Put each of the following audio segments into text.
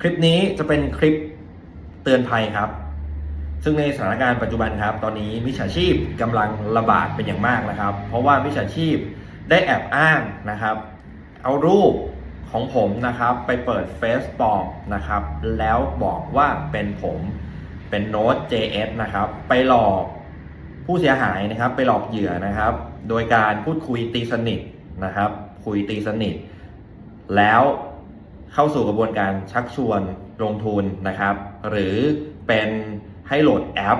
คลิปนี้จะเป็นคลิปเตือนภัยครับ ซึ่งในสถานการณ์ปัจจุบันครับ ตอนนี้มิจฉาชีพกำลังระบาดเป็นอย่างมากนะครับ เพราะว่ามิจฉาชีพได้แอบอ้างนะครับ เอารูปของผมนะครับ ไปเปิดเฟซปลอมนะครับ แล้วบอกว่าเป็นผมเป็นโน้ต JS นะครับ ไปหลอกผู้เสียหายนะครับ ไปหลอกเหยื่อนะครับ โดยการพูดคุยตีสนิทนะครับ คุยตีสนิท แล้ว เข้าสู่กระบวนการชักชวนลงทุนนะครับ หรือเป็นให้โหลดแอป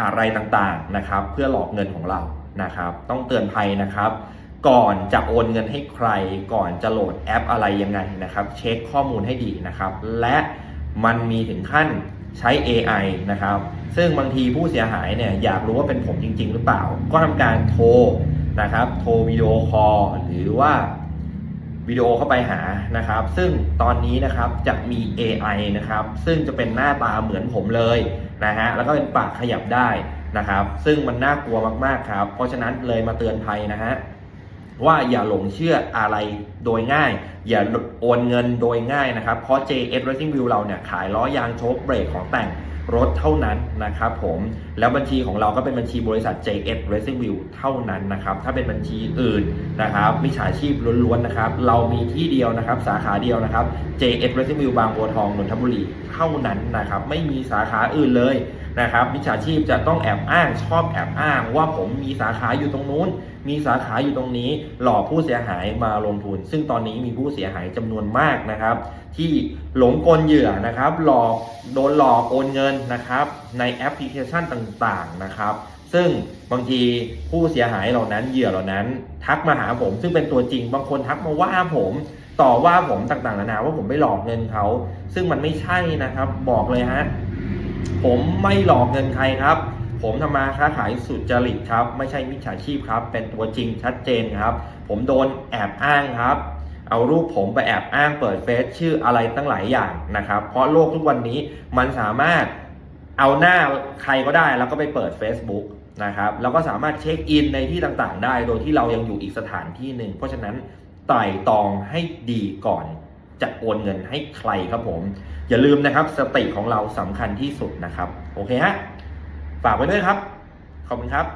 อะไรต่างๆนะครับ เพื่อหลอกเงินของเรานะครับ ต้องเตือนภัยนะครับ ก่อนจะโอนเงินให้ใคร ก่อนจะโหลดแอปอะไรยังไงนะครับ เช็คข้อมูลให้ดีนะครับ และมันมีถึงขั้นใช้ AI นะครับ ซึ่งบางทีผู้เสียหายเนี่ยอยากรู้ว่าเป็นผมจริง ๆ หรือเปล่า ก็ทำการโทรนะครับ โทรวิดีโอคอลหรือว่า วิดีโอเข้าไปหานะครับ ซึ่งตอนนี้นะครับจะมี AI นะครับ ซึ่งจะเป็นหน้าตาเหมือนผมเลยนะฮะแล้วก็เป็นปากขยับได้นะครับ ซึ่งมันน่ากลัวมากๆครับ เพราะฉะนั้นเลยมาเตือนภัยนะฮะว่าอย่าหลงเชื่ออะไรโดยง่าย อย่าโอนเงินโดยง่ายนะครับ เพราะ JS Racing View เราเนี่ยขายล้อยางโชคเบรกของแต่ง รถเท่านั้นนะครับผมแล้วบัญชีของเราก็เป็นบัญชีบริษัท JS Racing View เท่านั้นนะครับถ้าเป็นบัญชีอื่นนะครับมิจฉาชีพล้วนๆนะครับเรามีที่เดียวนะครับสาขาเดียวนะครับ JS Racing View บางบัวทองนนทบุรีเท่านั้นนะครับไม่มีสาขาอื่นเลย นะครับมิจฉาชีพจะต้องแอบอ้างชอบแอบอ้าง ว่าผมมีสาขาอยู่ตรงนู้น มีสาขาอยู่ตรงนี้ หลอกผู้เสียหายมาลงทุน ซึ่งตอนนี้มีผู้เสียหายจำนวนมากนะครับ ที่หลงกลเหยื่อนะครับ หลอกโดนหลอกโอนเงินนะครับ ในแอปพลิเคชันต่างๆนะครับ ซึ่งบางทีผู้เสียหายเหล่านั้นเหยื่อเหล่านั้น ทักมาหาผม ซึ่งเป็นตัวจริง บางคนทักมาว่าผมต่อว่าผมต่างๆนานาว่าผมไปหลอกเงินเขา ซึ่งมันไม่ใช่นะครับ บอกเลยฮะ ผมไม่หลอกเงินใครครับ ผมทำมาค้าขายสุจริตครับ ไม่ใช่มิจฉาชีพครับ เป็นตัวจริงชัดเจนครับ ผมโดนแอบอ้างครับ เอารูปผมไปแอบอ้างเปิดเฟซชื่ออะไรตั้งหลายอย่างนะครับ เพราะโลกทุกวันนี้มันสามารถเอาหน้าใครก็ได้แล้วก็ไปเปิด Facebook นะครับแล้วก็สามารถเช็คอินในที่ต่างๆ ได้ โดยที่เรายังอยู่อีกสถานที่หนึ่ง เพราะฉะนั้นไต่ตองให้ดีก่อนจะโอนเงินให้ใครครับผม อย่าลืมนะครับสติของเราสำคัญที่สุดนะครับ โอเคฮะฝากไว้ด้วยครับ ขอบคุณครับ